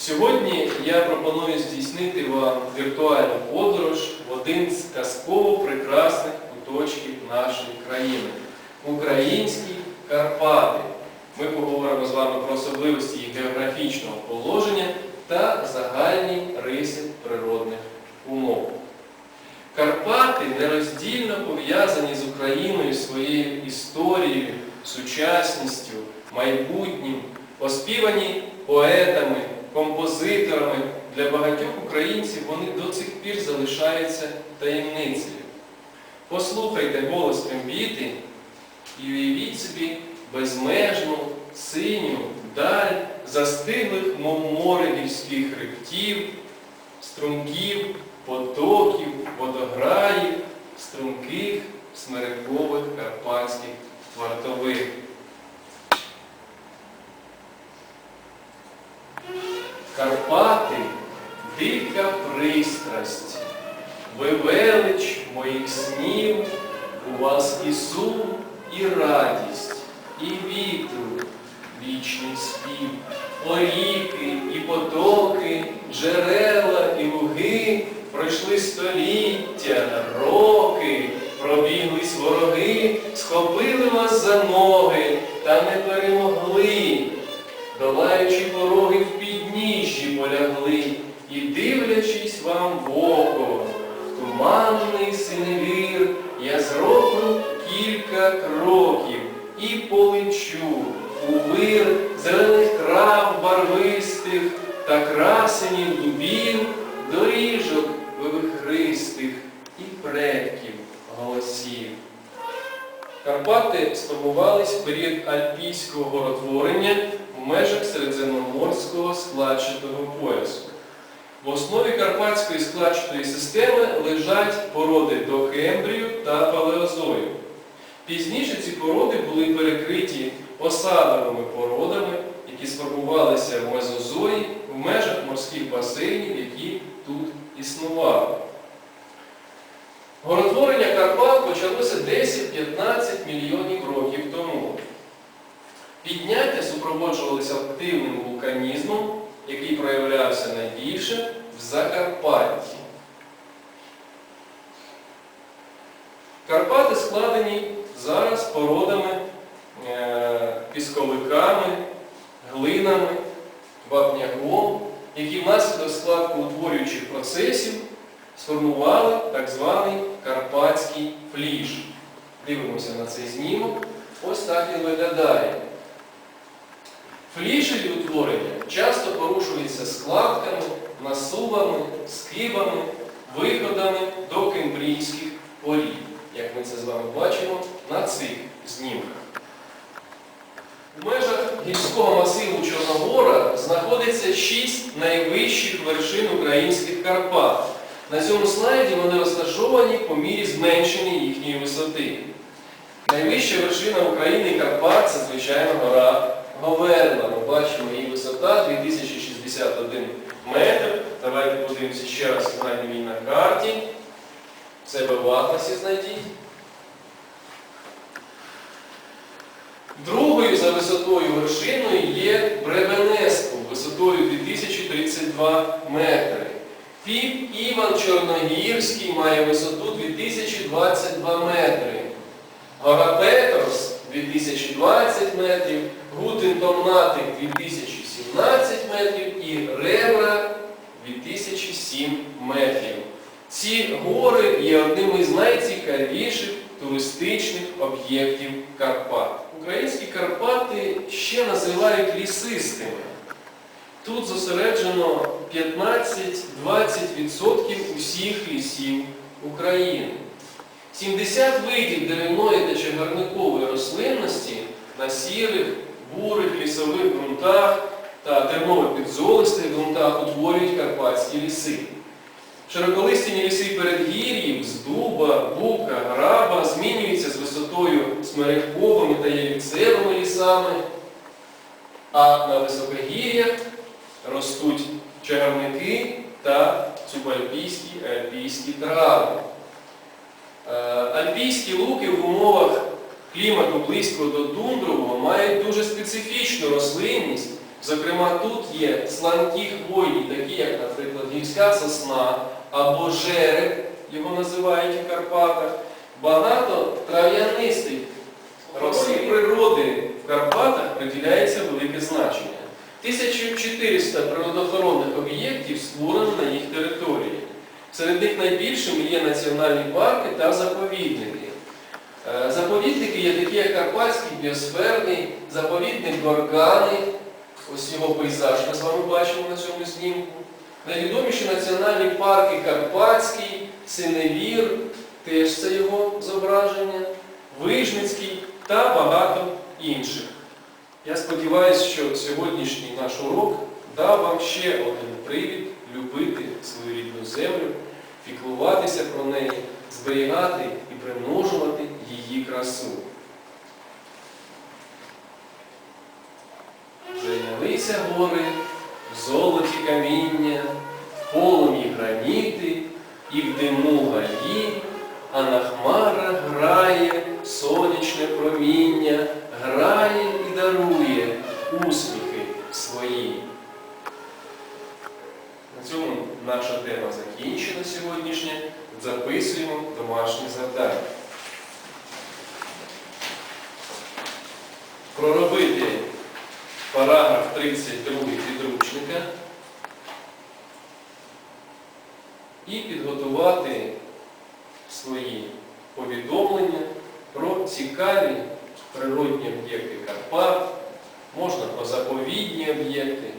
Сьогодні я пропоную здійснити вам віртуальну подорож в один з казково прекрасних куточків нашої країни українські Карпати. Ми поговоримо з вами про особливості їх географічного положення та загальні риси природних умов. Карпати нероздільно пов'язані з Україною своєю історією, сучасністю, майбутнім, оспівані поетами, композиторами. Для багатьох українців вони до цих пір залишаються таємницею. Послухайте голос трембіти і уявіть собі безмежну, синю, даль застиглих, мов море гірських хребтів, струмків, потоків, дика пристрасть, ви велич моїх снів, у вас і сум, і радість, і вітру вічний спів, оріки і потоки, джерела і луги, пройшли століття, роки, пробіглись вороги, схопили вас за ноги та не перемогли, долаючи пороги в і дивлячись вам в око, в туманний синевір, я зроблю кілька кроків і полечу у вир зелених трав барвистих та красенів дубів, доріжок вивихристих і предків голосів. Карпати сформувались в період альпійського горотворення в межах середземноморського складчатого поясу. В основі карпатської складчатої системи лежать породи докембрію та палеозою. Пізніше ці породи були перекриті осадовими породами, які сформувалися в мезозої в межах морських басейнів, які тут існували. Горотворення Карпат почалося 10-15 мільйонів років тому. Підняття супроводжувалися активним вулканізмом, який проявлявся найбільше в Закарпатті. Карпати складені зараз породами, е, пісковиками, глинами, вапняком, які внаслідок складку утворюючих процесів сформували так званий карпатський фліж. Дивимося на цей знімок. Ось так він виглядає. Флішеві утворення часто порушуються складками, насувами, скибами, виходами до кембрійських порід, як ми це з вами бачимо на цих знімках. У межах гірського масиву Чорногора знаходиться шість найвищих вершин українських Карпат. На цьому слайді вони розташовані по мірі зменшення їхньої висоти. Найвища вершина України Карпат це, звичайно, гора Говерла. Ми бачимо її висота 2061 метр. Давайте подивимося ще раз, знайдемо її на карті. Себе в атласі знайдіть. Другою за висотою вершиною є Бребенеску висотою 2032 метри. Піп Іван Чорногірський має висоту 2022 метри. Гора Петрос 2020 метрів, Гутин Томнатик 2017 метрів і Ревра 2007 метрів. Ці гори є одним із найцікавіших туристичних об'єктів Карпат. Українські Карпати ще називають лісистими. Тут зосереджено 15-20% усіх лісів України. 70 видів деревної та чагарникової рослинності на сірих, бурих лісових ґрунтах та терново-підзолистих ґрунтах утворюють карпатські ліси. Широколистяні ліси передгір'їв з дуба, бука, граба змінюються з висотою смереховими та ялівцевими лісами, а на високогір'ях ростуть чагарники та субальпійські альпійські трави. Е, Альпійські луки в умовах клімату близького до тундрового мають дуже специфічну рослинність, Зокрема, тут є сланкі хвойні, такі як, наприклад, гірська сосна або жереб, його називають у Карпатах. Багато трав'янистих рослин природи в Карпатах приділяється велике значення. 1400 природоохоронних об'єктів створено на їх території. Серед них найбільшими є національні парки та заповідники. Е, Заповідники є такі, як Карпатський біосферний, заповідник Горгани, ось його пейзаж ми з вами бачимо на цьому знімку. Найвідоміші національні парки Карпатський, Синевір, теж це його зображення, Вижницький та багато інших. Я сподіваюся, що сьогоднішній наш урок дав вам ще один привід любити свою рідну землю, піклуватися про неї, зберігати і примножувати її красу. Зайнялися гори, в золоті каміння, в полум'ї граніти і в диму гаї, а на хмарах грає сонячне проміння, грає і дарує усміхи свої. На цьому наша тема закінчена сьогоднішня. Записуємо домашні завдання. Проробити параграф 32 підручника. І підготувати свої повідомлення про цікаві природні об'єкти Карпат, можна про заповідні об'єкти,